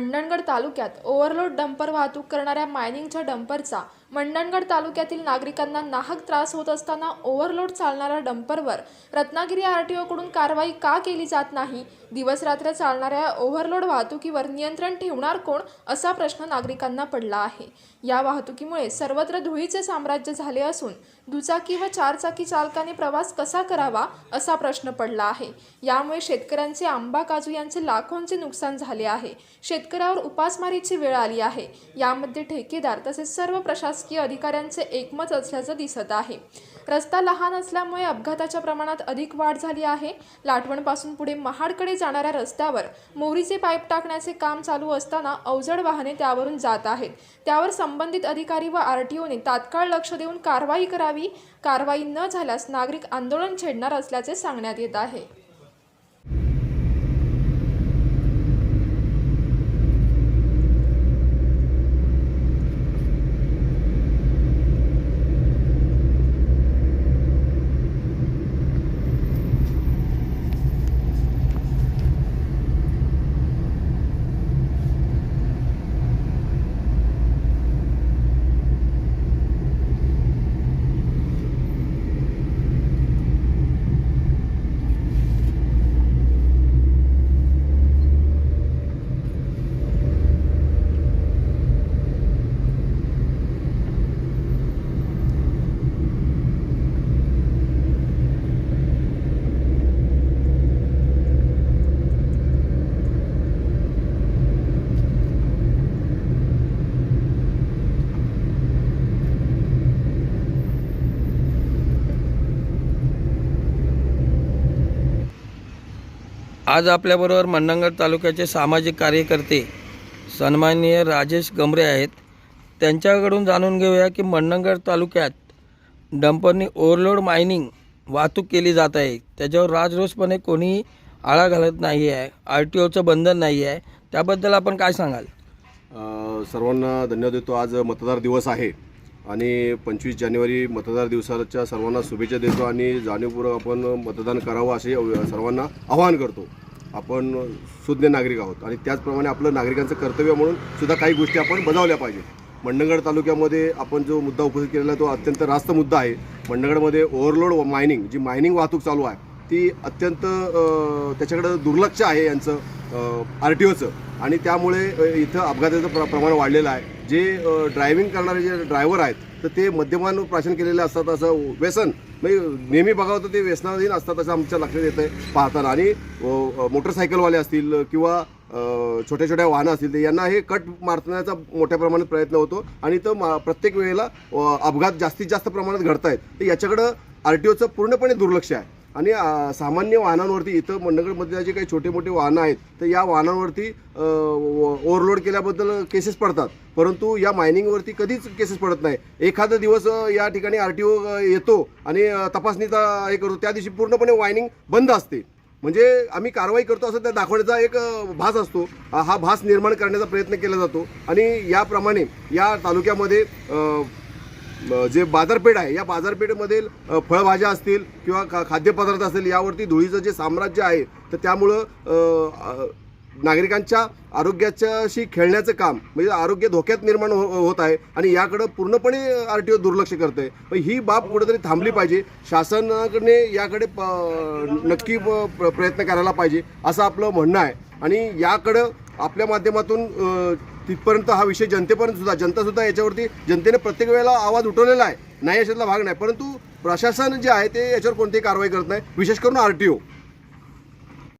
मंडणगड तालुक्यात overload dumper वाहतूक करणाऱ्या मायनिंगच्या डंपरचा मंडणगड तालुक्यातील नागरिकांना नाहक त्रास होत असताना ओव्हरलोड चालणाऱ्या डंपरवर रत्नागिरी आर टी ओकडून कारवाई का केली जात नाही? दिवसरात्र चालणाऱ्या ओव्हरलोड वाहतुकीवर नियंत्रण ठेवणार कोण? असा प्रश्न नागरिकांना पडला आहे. या वाहतुकीमुळे सर्वत्र धुळीचे साम्राज्य झाले असून दुचाकी व चारचाकी चालकाने प्रवास कसा करावा असा प्रश्न पडला आहे. यामुळे शेतकऱ्यांचे आंबा काजू यांचे लाखोंचे नुकसान झाले आहे. शेतकऱ्यावर उपासमारीची वेळ आली आहे. यामध्ये ठेकेदार तसेच सर्व प्रशासकीय अधिकाऱ्यांचे एकमत असल्याचं दिसत आहे. रस्ता लहान असल्यामुळे अपघाताच्या प्रमाणात अधिक वाढ झाली आहे. लाटवणपासून पुढे महाडकडे जाणाऱ्या रस्त्यावर मोरीचे पाईप टाकण्याचे काम चालू असताना अवजड वाहने त्यावरून जात आहेत. त्यावर संबंधित अधिकारी व आर टी ओने तात्काळ लक्ष देऊन कारवाई करावी. कारवाई न झाल्यास नागरिक आंदोलन छेडणार असल्याचे सांगण्यात येत आहे. आज आपल्याबरोबर मंडणगड तालुक्याचे सामाजिक कार्यकर्ते सन्माननीय राजेश गमरे आहेत. त्यांच्याकडून जाणून घेऊया की मंडणगड तालुक्यात डंपरनी ओव्हरलोड मायनिंग वाहतूक केली जात आहे. त्याच्यावर राजरोसपणे कोणी आळा घालत नाही आहे आर टी ओचं बंधन नाही आहे. त्याबद्दल आपण काय सांगाल? सर्वांना धन्यवाद देतो. आज मतदार दिवस आहे आणि पंचवीस जानेवारी मतदार दिवसाच्या सर्वांना शुभेच्छा देतो आणि जाणीवपूर्वक आपण मतदान करावं असे सर्वांना आवाहन करतो. आपण सुज्ञ नागरिक आहोत. आणि त्याचप्रमाणे आपलं नागरिकांचं कर्तव्य म्हणून सुद्धा काही गोष्टी आपण बजावल्या पाहिजेत. मंडणगड तालुक्यामध्ये आपण जो मुद्दा उपस्थित केलेला तो अत्यंत रास्त मुद्दा आहे. मंडणगडमध्ये ओव्हरलोड मायनिंग जी मायनिंग वाहतूक चालू आहे ती अत्यंत त्याच्याकडं दुर्लक्ष आहे यांचं आर टी ओचं आणि त्यामुळे इथं अपघाताचं प्र प्रमाण वाढलेलं आहे. जे ड्रायव्हिंग करणारे जे ड्रायव्हर आहेत तर ते मद्यपान प्राशन केलेले असतात असं व्यसन. म्हणजे नेहमी बघावं तर ते व्यसनाधीन असतात असं आमच्या लक्षात येतं आहे पाहताना. आणि मोटरसायकलवाले असतील किंवा छोट्या छोट्या वाहनं असतील तर यांना हे कट मारण्याचा मोठ्या प्रमाणात प्रयत्न होतो. आणि तर मा प्रत्येक वेळेला अपघात जास्तीत जास्त प्रमाणात घडत आहेत तर याच्याकडं आर टी ओचं पूर्णपणे दुर्लक्ष आहे. आणि सामान्य वाहनांवरती इथं मंडगडमधल्या जे काही छोटे मोठे वाहनं आहेत तर या वाहनांवरती ओव्हरलोड केल्याबद्दल केसेस पडतात. परंतु या मायनिंगवरती कधीच केसेस पडत नाही. एखादा दिवस या ठिकाणी आर टी ओ येतो आणि तपासणीचा हे करतो. त्या दिवशी पूर्णपणे वायनिंग बंद असते. म्हणजे आम्ही कारवाई करतो असं त्या दाखवण्याचा एक भास असतो. हा भास निर्माण करण्याचा प्रयत्न केला जातो. आणि याप्रमाणे या तालुक्यामध्ये जे बाजारपेठ आहे या बाजारपेठेमधील फळभाज्या असतील किंवा खा खाद्यपदार्थ असतील यावरती धुळीचं जे साम्राज्य आहे तर त्यामुळं नागरिकांच्या आरोग्याच्याशी खेळण्याचं काम म्हणजे आरोग्य धोक्यात निर्माण हो होत आहे आणि याकडं पूर्णपणे आर टी ओ दुर्लक्ष करतं आहे ही बाब कुठेतरी थांबली पाहिजे. शासनाकडे याकडे प- नक्की प- प्रयत्न करायला पाहिजे असं आपलं म्हणणं आहे. आणि याकडं आपल्या माध्यमातून तिथपर्यंत हा विषय जनतेपर्यंत सुद्धा जनता सुद्धा याच्यावरती जनतेने प्रत्येक वेळेला आवाज उठवलेला आहे. नाही याच्यातला भाग नाही. परंतु प्रशासन जे आहे ते याच्यावर कोणतीही कारवाई करत नाही. विशेष करून आर टी ओ.